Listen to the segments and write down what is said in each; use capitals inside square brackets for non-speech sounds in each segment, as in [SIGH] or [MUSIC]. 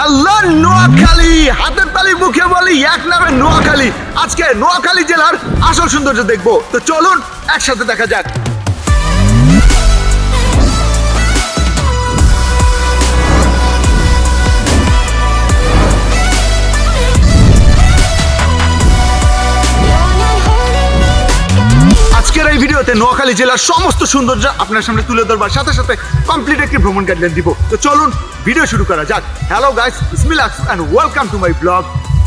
Hello, Noakhali. হাতের তালি, মুখে বলি, এক নামে নোয়াখালী। আজকে নোয়াখালী জেলার আসল সৌন্দর্য দেখব। তো চলুন, একসাথে দেখা যাক। আজকের এই ভিডিওতে নোয়াখালী জেলার সমস্ত সৌন্দর্য আপনার সামনে তুলে ধরবার সাথে সাথে কমপ্লিট একটি ভ্রমণ গাইডলাইন দিব। তো চলুন ভিডিও শুরু করা যাক। হ্যালো গাইস ইসমিল আক্স and welcome to my blog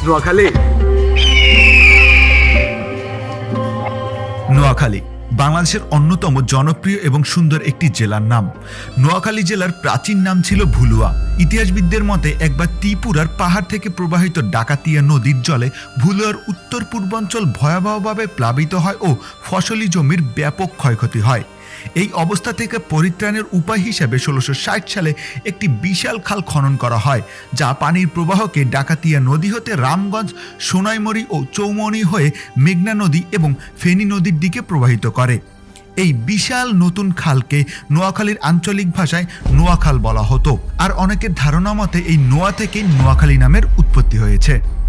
Noakhali. Noakhali বাংলাদেশের অন্যতম জনপ্রিয় এবং সুন্দর একটি জেলার নাম। নোয়াখালী জেলার প্রাচীন নাম ছিল ভুলুয়া। ইতিহাসবিদদের মতে, একবার ত্রিপুরার পাহাড় থেকে প্রবাহিত ডাকাতিয়া নদীর জলে ভুলুয়ার উত্তর পূর্বাঞ্চল ভয়াবহভাবে প্লাবিত হয় ও ফসলি জমির ব্যাপক ক্ষয়ক্ষতি হয়। এই অবস্থা থেকে পরিত্রাণের উপায় হিসেবে ষোলোশো সালে একটি বিশাল খাল খনন করা হয়, যা পানির প্রবাহকে ডাকাতিয়া নদী হতে রামগঞ্জ সোনাইমরি ও চৌমনি হয়ে মেঘনা নদী এবং ফেনী নদীর দিকে প্রবাহিত করে। এই বিশাল নতুন খালকে নোয়াখালীর আঞ্চলিক ভাষায় নোয়াখাল বলা হতো। আর অনেকের ধারণা মতে এই নোয়া থেকে নোয়াখালী নামের উৎপত্তি হয়েছে।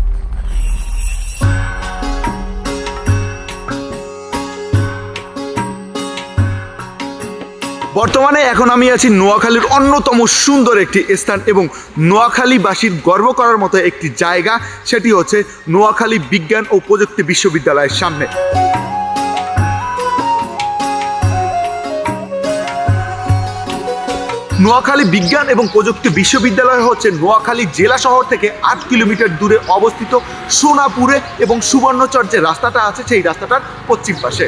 বর্তমানে এখন আমি আছি নোয়াখালীর অন্যতম সুন্দর একটি স্থান এবং নোয়াখালীবাসীর গর্ব করার মতো একটি জায়গা। সেটি হচ্ছে নোয়াখালী বিজ্ঞান ও প্রযুক্তি বিশ্ববিদ্যালয়ের সামনে। নোয়াখালী বিজ্ঞান এবং প্রযুক্তি বিশ্ববিদ্যালয় হচ্ছে নোয়াখালী জেলা শহর থেকে আট কিলোমিটার দূরে অবস্থিত সোনাপুরে এবং সুবর্ণচর যে রাস্তাটা আছে, সেই রাস্তাটার পশ্চিম পাশে।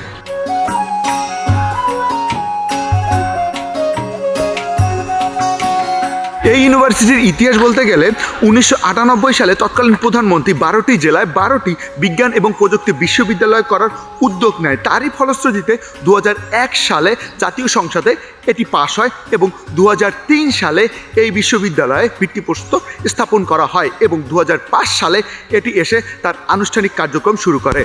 এই ইউনিভার্সিটির ইতিহাস বলতে গেলে উনিশশো আটানব্বই সালে তৎকালীন প্রধানমন্ত্রী বারোটি জেলায় বারোটি বিজ্ঞান এবং প্রযুক্তি বিশ্ববিদ্যালয় করার উদ্যোগ নেয়। তারই ফলশ্রুতিতে দু হাজার এক সালে জাতীয় সংসদে এটি পাশ হয় এবং দু হাজার তিন সালে এই বিশ্ববিদ্যালয়ে ভিত্তিপ্রস্তর স্থাপন করা হয় এবং দু হাজার পাঁচ সালে এটি এসে তার আনুষ্ঠানিক কার্যক্রম শুরু করে।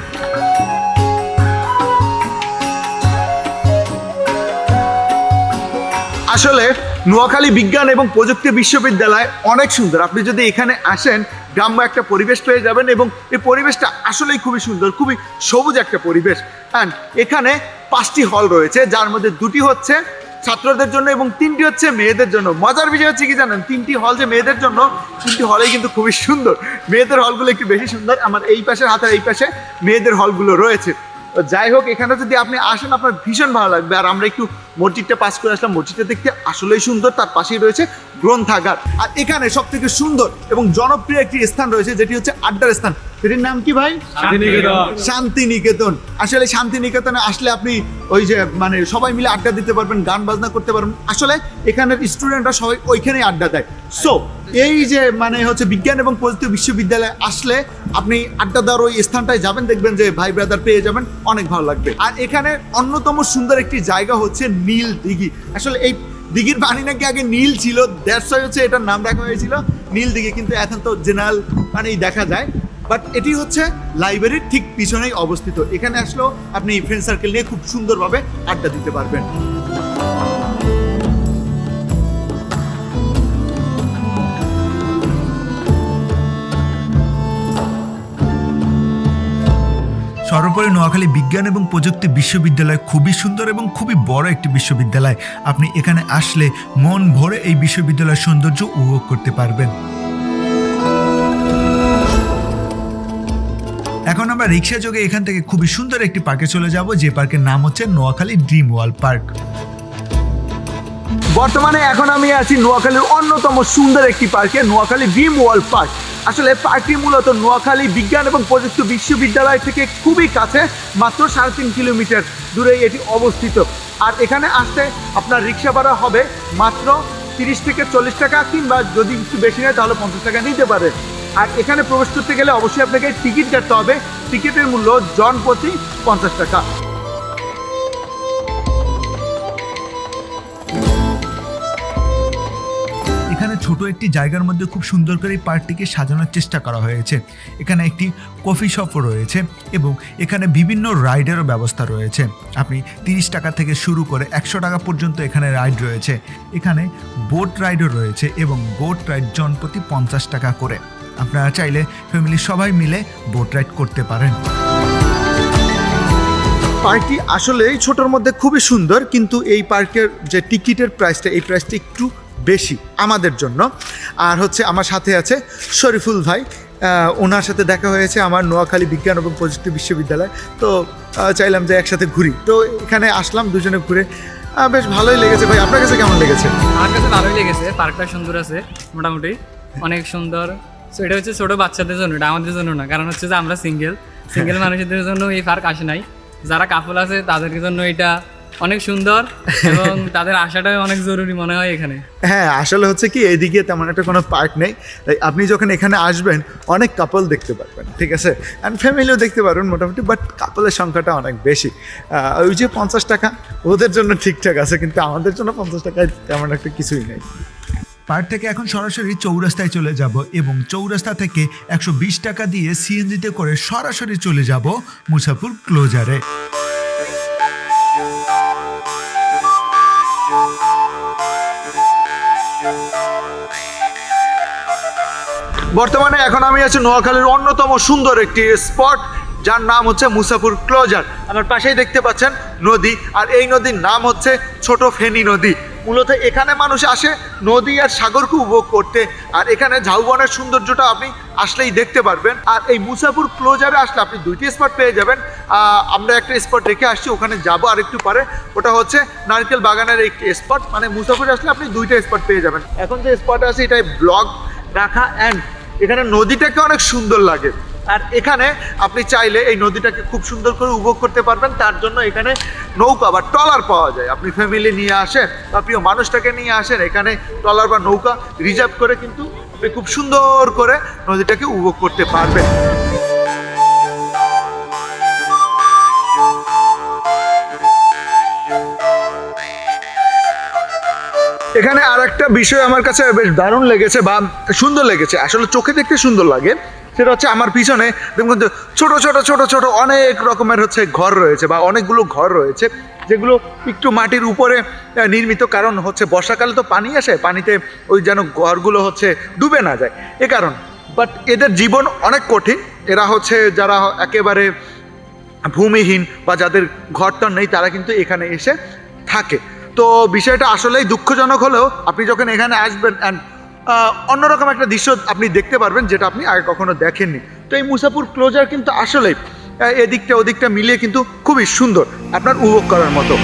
আসলে নোয়াখালী বিজ্ঞান এবং প্রযুক্তি বিশ্ববিদ্যালয় অনেক সুন্দর। আপনি যদি এখানে আসেন, গ্রাম্য একটা পরিবেশ পেয়ে যাবেন এবং এই পরিবেশটা আসলেই খুবই সুন্দর, খুবই সবুজ একটা পরিবেশ। অ্যান্ড এখানে পাঁচটি হল রয়েছে, যার মধ্যে দুটি হচ্ছে ছাত্রদের জন্য এবং তিনটি হচ্ছে মেয়েদের জন্য। মজার বিষয় হচ্ছে কি জানেন? তিনটি হল যে মেয়েদের জন্য, তিনটি হলেই কিন্তু খুবই সুন্দর। মেয়েদের হলগুলো একটু বেশি সুন্দর। আমার এই পাশের হাতের এই পাশে মেয়েদের হলগুলো রয়েছে। যাই হোক এখানে যদি আপনি আসেন আপনার ভীষণ ভালো লাগবে। আর আমরা একটু মসজিদটা পাস করে আসলাম। মসজিদটা দেখতে আসলেই সুন্দর তার পাশেই রয়েছে গ্রন্থাগার। আর এখানে সব থেকে সুন্দর এবং জনপ্রিয় একটি স্থান রয়েছে যেটি হচ্ছে আড্ডার স্থান। সেটির নাম কি ভাই? শান্তিনিকেতন। আসলে শান্তিনিকেতনে আসলে আপনি ওই যে মানে সবাই মিলে আড্ডা দিতে পারবেন গান বাজনা করতে পারবেন। আসলে এখানের স্টুডেন্টরা সবাই ওইখানেই আড্ডা দেয়। সো এই যে মানে হচ্ছে বিজ্ঞান এবং প্রযুক্তি বিশ্ববিদ্যালয়ে আসলে আপনি আড্ডা দেওয়ার ওই স্থানটায় যাবেন, দেখবেন যে ভাই ব্রাদার পেয়ে যাবেন, অনেক ভালো লাগবে। আর এখানে অন্যতম সুন্দর একটি জায়গা হচ্ছে নীল দিঘি। আসলে এই দিঘির পানি নাকি আগে নীল ছিল দ্যাটস হচ্ছে এটার নাম রাখা হয়েছিল, নীল দিঘি, কিন্তু এখন তো জেনারেল পানিই দেখা যায়। বাট এটি হচ্ছে লাইব্রেরির ঠিক পিছনেই অবস্থিত। এখানে আসলেও আপনি ফ্রেন্ড সার্কেল নিয়ে খুব সুন্দরভাবে আড্ডা দিতে পারবেন। সর্বোপরি নোয়াখালী বিজ্ঞান এবং প্রযুক্তি বিশ্ববিদ্যালয় খুবই সুন্দর এবং খুবই বড় একটি বিশ্ববিদ্যালয়। আপনি এখানে আসলে মন ভরে এই বিশ্ববিদ্যালয়ের সৌন্দর্য উপভোগ করতে পারবেন। এখন আমরা রিক্সা যোগে এখান থেকে খুবই সুন্দর একটি পার্কে চলে যাব, যে পার্কের নাম হচ্ছে নোয়াখালী ড্রিম ওয়াল পার্ক। বর্তমানে এখন আমি আছি নোয়াখালীর অন্যতম সুন্দর একটি পার্কে, নোয়াখালী ড্রিম ওয়ার্ল্ড পার্ক। আসলে পার্কটি মূলত নোয়াখালী বিজ্ঞান এবং প্রযুক্তি বিশ্ববিদ্যালয় থেকে খুবই কাছে, মাত্র সাড়ে তিন কিলোমিটার দূরে এটি অবস্থিত। আর এখানে আসতে আপনার রিক্সা ভাড়া হবে মাত্র তিরিশ থেকে চল্লিশ টাকা, কিংবা যদি একটু বেশি নেয় তাহলে পঞ্চাশ টাকা নিতে পারে। আর এখানে প্রবেশ করতে গেলে অবশ্যই আপনাকে টিকিট কাটতে হবে। টিকিটের মূল্য জন প্রতি পঞ্চাশ টাকা। এখানে ছোট একটি জায়গার মধ্যে খুব সুন্দর করে এই পার্কটিকে সাজানোর চেষ্টা করা হয়েছে। এখানে একটি কফি শপও রয়েছে এবং এখানে বিভিন্ন রাইডেরও ব্যবস্থা রয়েছে। আপনি তিরিশ টাকা থেকে শুরু করে একশো টাকা পর্যন্ত এখানে রাইড রয়েছে। এখানে বোট রাইডও রয়েছে এবং বোট রাইড জন প্রতি পঞ্চাশ টাকা করে। আপনারা চাইলে ফ্যামিলির সবাই মিলে বোট রাইড করতে পারেন। পার্কটি আসলেই ছোটোর মধ্যে খুবই সুন্দর, কিন্তু এই পার্কের যে টিকিটের প্রাইসটা, এই প্রাইসটা একটু বেশি আমাদের জন্য। আর হচ্ছে আমার সাথে আছে শরীফুল ভাই ওনার সাথে দেখা হয়েছে আমার নোয়াখালী বিজ্ঞান এবং প্রযুক্তি বিশ্ববিদ্যালয়। তো চাইলাম যে একসাথে ঘুরি। তো এখানে আসলাম দুজনে ঘুরে। বেশ ভালোই লেগেছে ভাই। আপনার কাছে কেমন লেগেছে? আমার কাছে ভালোই লেগেছে। পার্কটা সুন্দর আছে মোটামুটি। অনেক সুন্দর। এটা হচ্ছে ছোট বাচ্চাদের জন্য এটা আমাদের জন্য না। কারণ হচ্ছে যে আমরা সিঙ্গেল সিঙ্গেল [LAUGHS] মানুষদের জন্য এই পার্ক আসে নাই। যারা কাপল আছে তাদের জন্য এটা অনেক সুন্দর এবং তাদের আসাটাও অনেক জরুরি মনে হয় এখানে। হ্যাঁ আসলে হচ্ছে কি এইদিকে তেমন একটা কোনো পার্ক নেই। তাই আপনি যখন এখানে আসবেন অনেক কাপল দেখতে পারবেন ঠিক আছে? অ্যান্ড ফ্যামিলিও দেখতে পারবেন মোটামুটি বাট কাপলের সংখ্যাটা অনেক বেশি। আহ, ওই যে পঞ্চাশ টাকা ওদের জন্য ঠিকঠাক আছে কিন্তু আমাদের জন্য পঞ্চাশ টাকায় তেমন একটা কিছুই নেই। পার্ক থেকে এখন সরাসরি চৌরাস্তায় চলে যাব এবং চৌরাস্তা থেকে একশো বিশ টাকা দিয়ে সিএনজিতে করে সরাসরি চলে যাব মুসাফুর ক্লোজারে বর্তমানে এখন আমি আছি নোয়াখালীর অন্যতম সুন্দর একটি স্পট, যার নাম হচ্ছে মুসাফুর ক্লোজার। আমার পাশেই দেখতে পাচ্ছেন নদী, আর এই নদীর নাম হচ্ছে ছোট ফেনী নদী। মূলত এখানে মানুষ আসে নদী আর সাগরকে উপভোগ করতে, আর এখানে ঝাউবনের সৌন্দর্যটা আপনি আসলেই দেখতে পারবেন। আর এই মুসাফুর ক্লোজারে আসলে আপনি দুইটি স্পট পেয়ে যাবেন। আমরা একটা স্পট রেখে আসছি, ওখানে যাব আর একটু পরে। ওটা হচ্ছে নারকেল বাগানের একটি স্পট মানে মুসাফুর আসলে আপনি দুইটা স্পট পেয়ে যাবেন। এখন যে স্পট আছে, এটাই ব্লগ রাখা অ্যান্ড এখানে নদীটাকে অনেক সুন্দর লাগে। আর এখানে আপনি চাইলে এই নদীটাকে খুব সুন্দর করে উপভোগ করতে পারবেন। তার জন্য এখানে নৌকা বা ট্রলার পাওয়া যায়। আপনি ফ্যামিলি নিয়ে আসেন বা প্রিয় মানুষটাকে নিয়ে আসেন, এখানে ট্রলার বা নৌকা রিজার্ভ করে কিন্তু আপনি খুব সুন্দর করে নদীটাকে উপভোগ করতে পারবেন। এখানে আর একটা বিষয় আমার কাছে বেশ দারুণ লেগেছে বা সুন্দর লেগেছে। আসলে চোখে দেখতে সুন্দর লাগে। সেটা হচ্ছে আমার পিছনে দেখুন ছোট ছোট ছোট ছোট অনেক রকমের হচ্ছে ঘর রয়েছে বা অনেকগুলো ঘর রয়েছে, যেগুলো একটু মাটির উপরে নির্মিত। কারণ হচ্ছে বর্ষাকালে তো পানি আসে, পানিতে ওই যেন ঘরগুলো হচ্ছে ডুবে না যায়। এ কারণ। বাট এদের জীবন অনেক কঠিন। এরা হচ্ছে যারা একেবারে ভূমিহীন বা যাদের ঘরটা নেই, তারা কিন্তু এখানে এসে থাকে। তো বিষয়টা আসলেই দুঃখজনক হলেও আপনি যখন এখানে আসবেন অ্যান্ড অন্যরকম একটা দৃশ্য আপনি দেখতে পারবেন যেটা আপনি আগে কখনো দেখেননি। তো এই মুসাপুর ক্লোজার কিন্তু আসলেই এদিকটা ওদিকটা মিলিয়ে কিন্তু খুবই সুন্দর, আপনার উপভোগ করার মতো।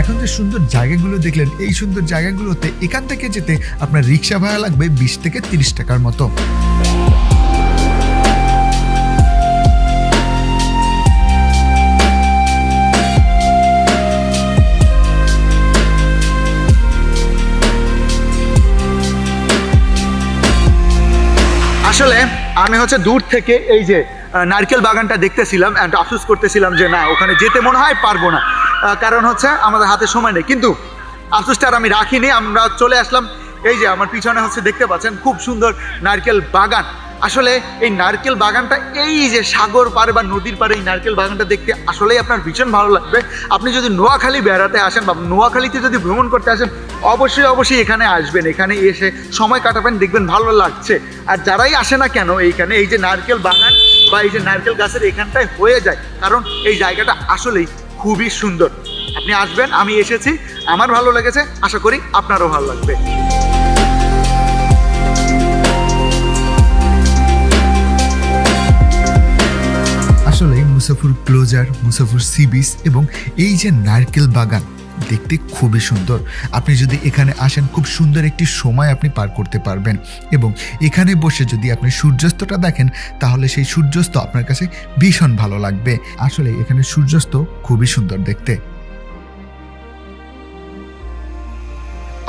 এখন যে সুন্দর জায়গাগুলো দেখলেন, এই সুন্দর জায়গাগুলোতে এখান থেকে যেতে আপনার রিক্সা ভাড়া লাগবে বিশ থেকে তিরিশ টাকার মতো। আসলে আমি হচ্ছে দূর থেকে এই যে নারকেল বাগানটা দেখতেছিলাম অ্যান্ড আফসোস করতেছিলাম যে না, ওখানে যেতে মনে হয় পারব না। কারণ হচ্ছে আমাদের হাতে সময় নেই। কিন্তু আফসোসটা আর আমি রাখিনি। আমরা চলে আসলাম। এই যে আমার পিছনে হচ্ছে দেখতে পাচ্ছেন, খুব সুন্দর নারকেল বাগান। আসলে এই নারকেল বাগানটা এই যে সাগর পারে বা নদীর পারে এই নারকেল বাগানটা দেখতে আসলেই আপনার ভীষণ ভালো লাগবে। আপনি যদি নোয়াখালী বেড়াতে আসেন বা নোয়াখালীতে যদি ভ্রমণ করতে আসেন, অবশ্যই অবশ্যই এখানে আসবেন। এখানে এসে সময় কাটাবেন, দেখবেন ভালো লাগছে। আর যারাই আসে না কেন, এইখানে এই যে নারকেল বাগান বা এই যে নারকেল গাছের এখানটায় হয়ে যায়, কারণ এই জায়গাটা আসলেই খুবই সুন্দর। আপনি আসবেন, আমি এসেছি, আমার ভালো লেগেছে, আশা করি আপনারও ভালো লাগবে। মুসাফুর ক্লোজার মুসাফুর সি বিচ এবং এই যে নারকেল বাগান, দেখতে খুবই সুন্দর। আপনি যদি এখানে আসেন, খুব সুন্দর একটি সময় আপনি পার করতে পারবেন এবং এখানে বসে যদি আপনি সূর্যাস্তটা দেখেন, তাহলে সেই সূর্যাস্ত আপনার কাছে ভীষণ ভালো লাগবে। আসলে এখানে সূর্যাস্ত খুবই সুন্দর দেখতে।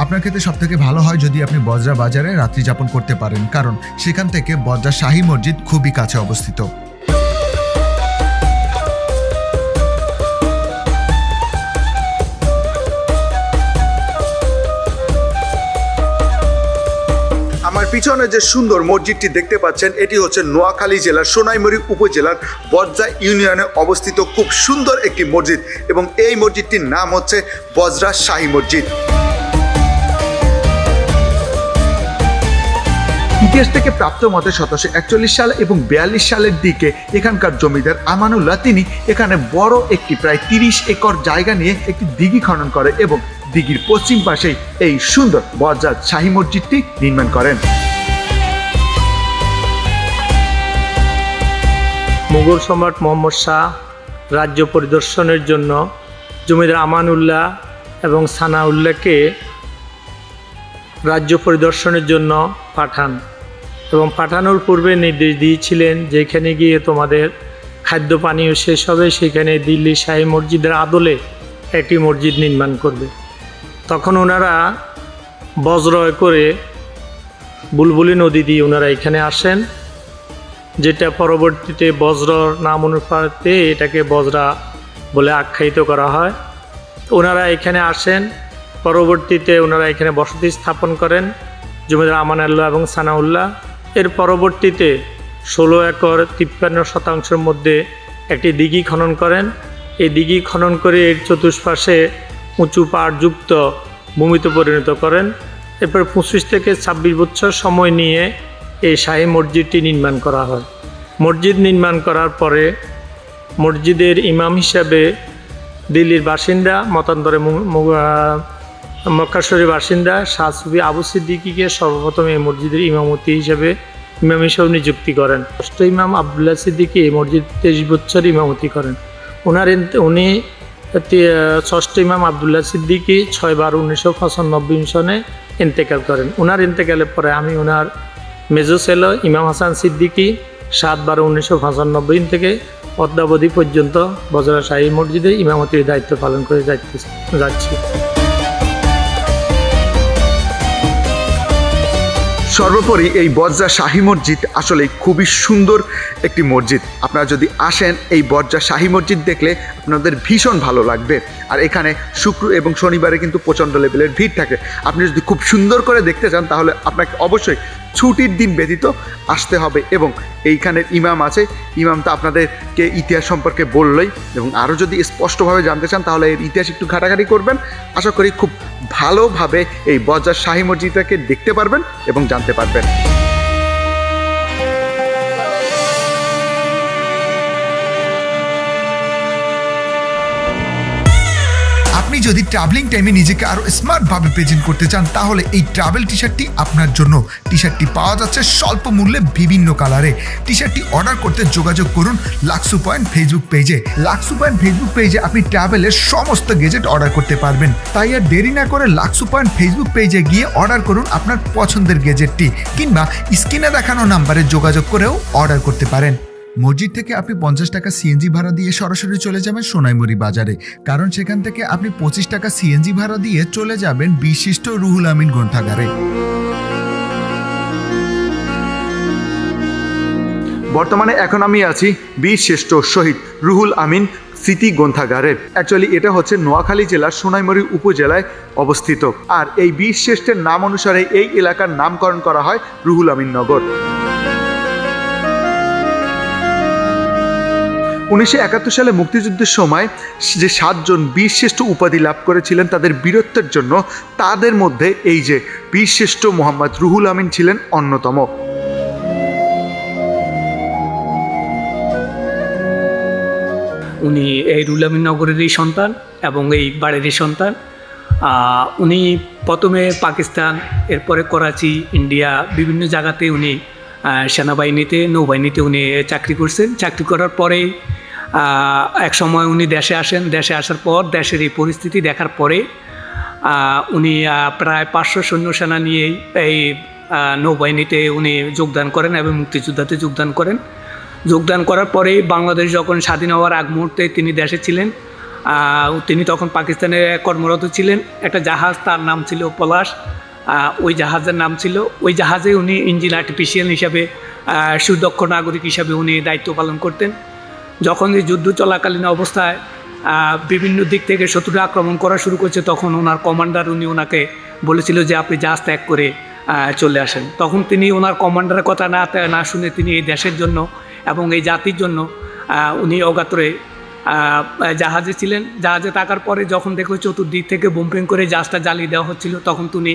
আপনার ক্ষেত্রে সব থেকে ভালো হয় যদি আপনি বজরা বাজারে রাত্রি যাপন করতে পারেন, কারণ সেখান থেকে বজরা শাহী মসজিদ খুবই কাছে অবস্থিত। আমার পিছনে যে সুন্দর মসজিদটি দেখতে পাচ্ছেন, এটি হচ্ছে নোয়াখালী জেলার সোনাইমুড়ি উপজেলার বজ্রা ইউনিয়নে অবস্থিত। খুব সুন্দর একটি মসজিদ এবং এই মসজিদটির নাম হচ্ছে বজ্রা শাহী মসজিদ। ইতিহাস থেকে প্রাপ্ত মতে সতেরোশো একচল্লিশ সাল এবং বিয়াল্লিশ সালের দিকে এখানকার জমিদার আমানুল্লাহ, তিনি এখানে বড় একটি, প্রায় তিরিশ একর জায়গা নিয়ে একটি দিঘি খনন করে এবং দিঘির পশ্চিম পাশে এই সুন্দর বজ্রাত শাহী মসজিদটি নির্মাণ করেন। মুঘল সম্রাট মোহাম্মদ শাহ রাজ্য পরিদর্শনের জন্য জমিদার আমানুল্লাহ এবং সানাউল্লাহকে রাজ্য পরিদর্শনের জন্য পাঠান এবং পাঠানোর পূর্বে নির্দেশ দিয়েছিলেন, যেখানে গিয়ে তোমাদের খাদ্য পানীয় শেষ হবে, সেখানে দিল্লি শাহী মসজিদের আদলে একটি মসজিদ নির্মাণ করবে। তখন ওনারা বজ্রয় করে বুলবুলি নদী দিয়ে ওনারা এখানে আসেন, যেটা পরবর্তীতে বজ্রর নাম অনুপাতে এটাকে বজ্রা বলে আখ্যায়িত করা হয়। ওনারা এখানে আসেন, পরবর্তীতে ওনারা এখানে বসতি স্থাপন করেন, জমিদার আমান আল্লাহ এবং সানাউল্লাহ। এর পরবর্তীতে ষোলো একর তিপ্পান্ন শতাংশের মধ্যে একটি দিঘি খনন করেন। এই দিঘি খনন করে এর চতুষ্পাশে উঁচু পাড়যুক্ত ভূমিতে পরিণত করেন। এরপর পঁচিশ থেকে ছাব্বিশ বছর সময় নিয়ে এই শাহী মসজিদটি নির্মাণ করা হয়। মসজিদ নির্মাণ করার পরে মসজিদের ইমাম হিসাবে দিল্লির বাসিন্দা, মতান্তরে মক্কাশ্বরী বাসিন্দা শাহ সুফি আবু সিদ্দিকিকে সর্বপ্রথম এই মসজিদের ইমামতি হিসেবে, ইমাম হিসেবে নিযুক্তি করেন। ষষ্ঠ ইমাম আবদুল্লাহ সিদ্দিকি এই মসজিদ তেইশ বছর ইমামতি করেন। ওনার উনি ষষ্ঠ ইমাম আবদুল্লাহ সিদ্দিকি ছয়বার উনিশশো পঁচানব্বই সনে ইন্তেকাল করেন। ওনার ইন্তেকালের পরে আমি ওনার মেজো ছেল ইমাম হাসান সিদ্দিকি সাতবার উনিশশো পঁচানব্বই থেকে অদ্যাবধি পর্যন্ত বজরা শাহী মসজিদে ইমামতির দায়িত্ব পালন করে যাইতে যাচ্ছি। সর্বোপরি এই বজ্রা শাহী মসজিদ আসলে খুবই সুন্দর একটি মসজিদ। আপনারা যদি আসেন এই বজ্রা শাহী মসজিদ দেখলে আপনাদের ভীষণ ভালো লাগবে। আর এখানে শুক্র এবং শনিবারে কিন্তু প্রচণ্ড লেভেলের ভিড় থাকে। আপনি যদি খুব সুন্দর করে দেখতে চান, তাহলে আপনাকে অবশ্যই ছুটির দিন ব্যতীত আসতে হবে এবং এইখানের ইমাম আছে। ইমাম তো আপনাদেরকে ইতিহাস সম্পর্কে বললই এবং আরও যদি স্পষ্টভাবে জানতে চান, তাহলে এর ইতিহাস একটু ঘাটাঘাটি করবেন। আশা করি খুব ভালোভাবে এই বজ্রা শাহী মসজিদটাকে দেখতে পারবেন এবং জানতে পারবেন। আপনি যদি ট্রাভেলিং টাইমে নিজেকে আরও স্মার্টভাবে প্রেজেন্ট করতে চান, তাহলে এই ট্রাভেল টি শার্টটি আপনার জন্য। টি শার্টটি পাওয়া যাচ্ছে স্বল্প মূল্যে বিভিন্ন কালারে টি শার্টটি অর্ডার করতে যোগাযোগ করুন লাক্সু পয়েন্ট ফেসবুক পেজে লাক্সু পয়েন্ট ফেসবুক পেজে আপনি ট্রাভেলের সমস্ত গেজেট অর্ডার করতে পারবেন। তাই আর দেরি না করে লাক্সু পয়েন্ট ফেসবুক পেজে গিয়ে অর্ডার করুন আপনার পছন্দের গেজেটটি কিংবা স্ক্রিনে দেখানো নাম্বারে যোগাযোগ করেও অর্ডার করতে পারেন। মসজিদ থেকে আপনি পঞ্চাশ টাকা সিএনজি ভাড়া দিয়ে সরাসরি চলে যাবেন সোনাইমুড়ি বাজারে। কারণ সেখান থেকে আপনি পঁচিশ টাকা সিএনজি ভাড়া দিয়ে চলে যাবেন বিশিষ্ট রুহুল আমিন গ্রন্থাগারে। বর্তমানে এখন আমি আছি বীর শ্রেষ্ঠ শহীদ রুহুল আমিন স্মৃতি গ্রন্থাগারে। অ্যাকচুয়ালি এটা হচ্ছে নোয়াখালী জেলার সোনাইমুড়ি উপজেলায় অবস্থিত। আর এই বীর শ্রেষ্ঠের নাম অনুসারে এই এলাকার নামকরণ করা হয় রুহুল আমিন নগর। উনিশশো একাত্তর সালে মুক্তিযুদ্ধের সময় যে সাতজন বীরশ্রেষ্ঠ উপাধি লাভ করেছিলেন তাদের বীরত্বের জন্য, তাদের মধ্যে এই যে বীরশ্রেষ্ঠ মোহাম্মদ রুহুল আমিন ছিলেন অন্যতম। উনি এই রুলামিন নগরেরই সন্তান এবং এই বাড়িরই সন্তান। উনি প্রথমে পাকিস্তান, এরপরে করাচি, ইন্ডিয়া, বিভিন্ন জায়গাতে উনি সেনাবাহিনীতে, নৌবাহিনীতে উনি চাকরি করছেন। চাকরি করার পরে এক সময় উনি দেশে আসেন। দেশে আসার পর, দেশের এই পরিস্থিতি দেখার পরে উনি প্রায় পাঁচশো সৈন্য সেনা নিয়েই এই নৌবাহিনীতে উনি যোগদান করেন এবং মুক্তিযোদ্ধাতে যোগদান করেন। যোগদান করার পরেই বাংলাদেশ যখন স্বাধীন হওয়ার আগ মুহূর্তে তিনি দেশে ছিলেন তিনি তখন পাকিস্তানে কর্মরত ছিলেন। একটা জাহাজ তার নাম ছিল পলাশ। ওই জাহাজের নাম ছিল। ওই জাহাজে উনি ইঞ্জিন আর্টিফিশিয়াল হিসাবে সুদক্ষ নাগরিক হিসাবে উনি দায়িত্ব পালন করতেন। যখন এই যুদ্ধ চলাকালীন অবস্থায় বিভিন্ন দিক থেকে শত্রুরা আক্রমণ করা শুরু করছে, তখন ওনার কমান্ডার উনি ওনাকে বলেছিল যে আপনি জাহাজ ত্যাগ করে চলে আসেন। তখন তিনি ওনার কমান্ডারের কথা না না শুনে তিনি এই দেশের জন্য এবং এই জাতির জন্য উনি অগাত্রে জাহাজে ছিলেন। জাহাজে থাকার পরে যখন দেখল চতুর্দিক থেকে বোম্পিং করে জাহাজটা জ্বালিয়ে দেওয়া হচ্ছিল, তখন তিনি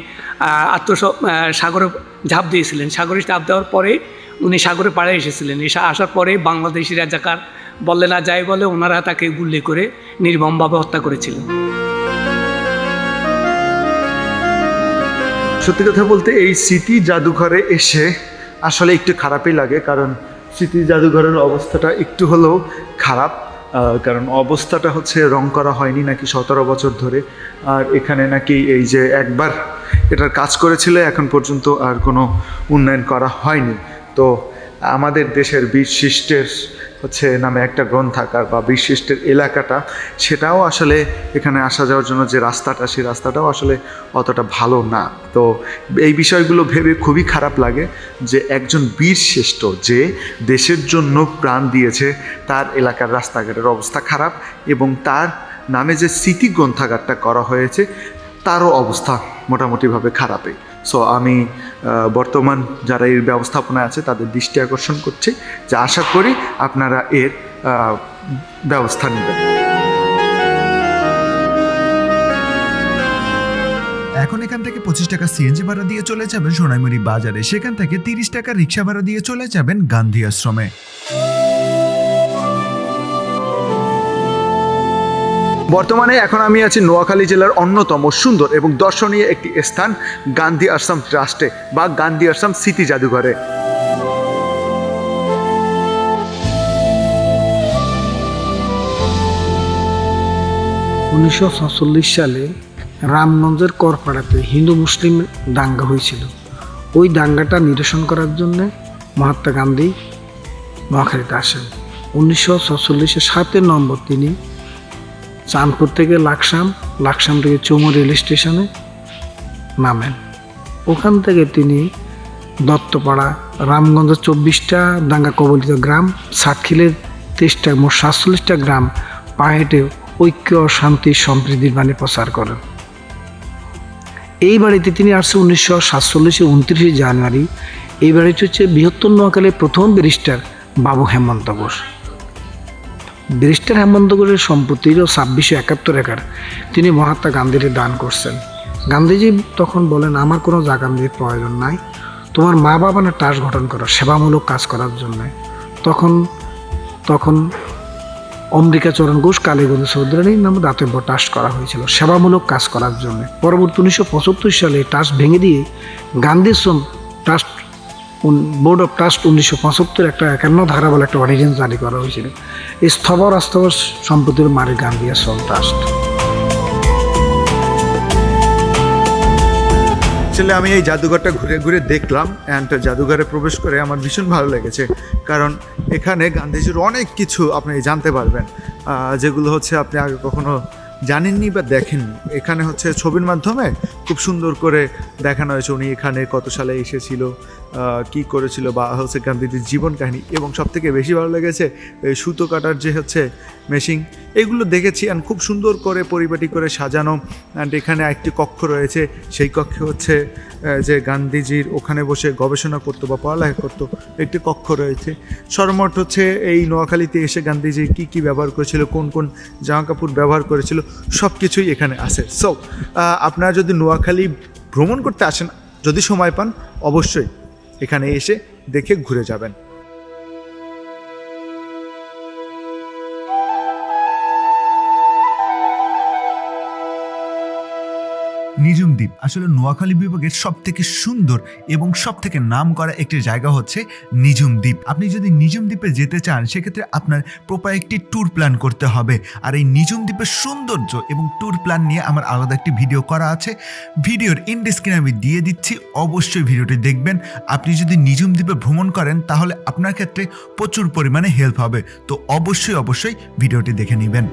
আত্মস সাগরে ঝাঁপ দিয়েছিলেন। সাগরে ঝাঁপ দেওয়ার পরে উনি সাগরে পাড়ে এসেছিলেন। এসে আসার পরে বাংলাদেশি রাজাকার বললে, না, যাই বলে, ওনারা তাকে গুলি করে নির্মমভাবে হত্যা করেছিলেন। সত্যি কথা বলতে এই স্মৃতি জাদুঘরে এসে আসলে একটু খারাপই লাগে, কারণ স্মৃতি জাদুঘরের অবস্থাটা একটু হলেও খারাপ। কারণ অবস্থাটা হচ্ছে রং করা হয়নি নাকি সতেরো বছর ধরে। আর এখানে নাকি এই যে একবার এটার কাজ করেছিল, এখন পর্যন্ত আর কোনো উন্নয়ন করা হয়নি। তো আমাদের দেশের বীরশিষ্টের হচ্ছে নামে একটা গ্রন্থাগার বা বীরশিষ্টের এলাকাটা, সেটাও আসলে এখানে আসা যাওয়ার জন্য যে রাস্তাটা, সেই রাস্তাটাও আসলে অতটা ভালো না। তো এই বিষয়গুলো ভেবে খুবই খারাপ লাগে যে একজন বীরশ্রেষ্ঠ যে দেশের জন্য প্রাণ দিয়েছে, তার এলাকার রাস্তাঘাটের অবস্থা খারাপ এবং তার নামে যে স্মৃতি গ্রন্থাগারটা করা হয়েছে, তারও অবস্থা মোটামুটিভাবে খারাপই। সো আমি বর্তমান যারা এর ব্যবস্থাপনায় আছে, তাদের দৃষ্টি আকর্ষণ করছি যে আশা করি আপনারা এর ব্যবস্থা নেবেন। এখন এখান থেকে পঁচিশ টাকা সিএনজি ভাড়া দিয়ে চলে যাবেন সোনাইমুড়ি বাজারে। সেখান থেকে তিরিশ টাকা রিক্সা ভাড়া দিয়ে চলে যাবেন গান্ধী আশ্রমে। বর্তমানে এখন আমি আছি নোয়াখালী জেলার অন্যতম সুন্দর এবং দর্শনীয় একটি স্থান, গান্ধী আশ্রম ট্রাস্টে বা গান্ধী আশ্রম স্মৃতি জাদুঘরে। উনিশশো সাতচল্লিশ সালে রামগঞ্জের করপাড়াতে হিন্দু মুসলিম দাঙ্গা হয়েছিল। ওই দাঙ্গাটা নিরসন করার জন্যে মহাত্মা গান্ধী নোয়াখালীতে আসেন। উনিশশো সাতের নম্বর তিনি চাঁদপুর থেকে লাকসাম লাকসাম থেকে চৌমু রেল স্টেশনে নামেন। ওখান থেকে তিনি দত্তপাড়া, রামগঞ্জ চব্বিশটা দাঙ্গা কবলিত গ্রাম, সাতখিলের তেইশটা, মোট সাতচল্লিশটা গ্রাম পা হেঁটে ঐক্য, শান্তি সম্প্রীতির বাণী প্রচার করেন। এই বাড়িতে তিনি আসছে উনিশশো সাতচল্লিশে উনত্রিশে জানুয়ারি। এই বাড়িটি হচ্ছে বৃহত্তর নোয়াখালীর প্রথম ব্যারিস্টার বাবু হেমন্ত ঘোষ। ব্যারিস্টার হেমন্ত ঘোষের সম্পত্তিরও ছাব্বিশশো একাত্তর একর তিনি মহাত্মা গান্ধীর দান করছেন। গান্ধীজি তখন বলেন, আমার কোনো জাগান্দির প্রয়োজন নাই। তোমার মা বাবা না টাস গঠন করো, সেবামূলক কাজ করার জন্য। তখন তখন অম্বিকাচরণ ঘোষ, কালীগঞ্জ চৌধুরীর নামে দাতব্য টাস্ট করা হয়েছিল, সেবামূলক কাজ করার জন্য। পরবর্তী উনিশশো পঁচাত্তর সালে টাস্ট ভেঙে দিয়ে Gandhi trust board of trust উনিশশো পঁচাত্তর একটা একান্ন ধারা বলে একটা অর্ডিনেন্স জারি করা হয়েছিল। এই স্থবর আস্থবর সম্পত্তির মারে গান্ধী শ্রম ট্রাস্ট আসলে আমি এই জাদুঘরটা ঘুরে ঘুরে দেখলাম অ্যান্ড জাদুঘরে প্রবেশ করে আমার ভীষণ ভালো লেগেছে। কারণ এখানে গান্ধীজির অনেক কিছু আপনি জানতে পারবেন। যেগুলো হচ্ছে আপনি আগে কখনো জানেননি বা দেখেননি। এখানে হচ্ছে ছবির মাধ্যমে খুব সুন্দর করে দেখানো হয়েছে উনি এখানে কত সালে এসেছিল। কি করেছিল বা হচ্ছে গান্ধীজির জীবন কাহিনী এবং সব থেকে বেশি ভালো লেগেছে সুতো কাটার যে হচ্ছে মেশিন এগুলো দেখেছি অ্যান্ড খুব সুন্দর করে পরিপাটি করে সাজানো অ্যান্ড এখানে একটি কক্ষ রয়েছে, সেই কক্ষে হচ্ছে যে গান্ধীজির ওখানে বসে গবেষণা করতো বা পড়ালেখা করতো, একটি কক্ষ রয়েছে। সর্বমোট হচ্ছে এই নোয়াখালীতে এসে গান্ধীজি কি কি ব্যবহার করেছিল, কোন কোন জামা কাপড় ব্যবহার করেছিল সব কিছুই এখানে আছে। সো আপনারা যদি নোয়াখালী ভ্রমণ করতে আসেন, যদি সময় পান, অবশ্যই এখানে এসে দেখে ঘুরে যাবেন। নিজুম দ্বীপ আসলে নোয়াখালী বিভাগের সব থেকে সুন্দর এবং সব থেকে নাম করা একটি জায়গা হচ্ছে নিজুম দ্বীপ আপনি যদি নিজুম দ্বীপে যেতে চান, সেক্ষেত্রে আপনার প্রপার একটি ট্যুর প্ল্যান করতে হবে। আর এই নিজুম দ্বীপের সৌন্দর্য এবং ট্যুর প্ল্যান নিয়ে আমার আলাদা একটি ভিডিও করা আছে। ভিডিওর ইন স্ক্রিনে আমি দিয়ে দিচ্ছি। অবশ্যই ভিডিওটি দেখবেন। আপনি যদি নিজুম দ্বীপে ভ্রমণ করেন, তাহলে আপনার ক্ষেত্রে প্রচুর পরিমাণে হেল্প হবে। তো অবশ্যই অবশ্যই ভিডিওটি দেখে নেবেন।